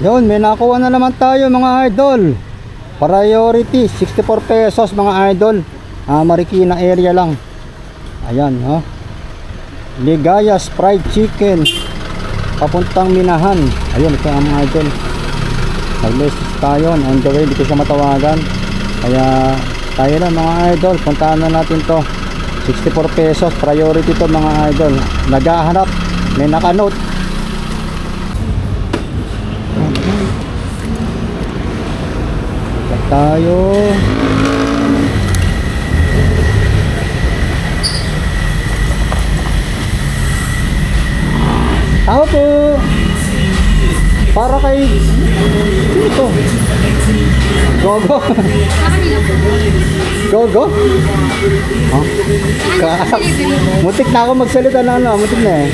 Yun, may nakuha na naman tayo mga idol. Priority, 64 pesos mga idol. Ah, Marikina area lang. Ayan, ha. Ligaya's Fried Chicken. Papuntang Minahan. Ayun, ito ang mga idol. Nag-message tayo. On the way, hindi ko siya matawagan. Kaya, tayo na mga idol. Puntahan na natin to. 64 pesos. Priority to mga idol. Naghahanap. May nakanote. Tayo. Tao po. Para kay... Sino to? Gogo. Gogo? Huh? Ka mutik na ako magsalita na ano, mutik na eh.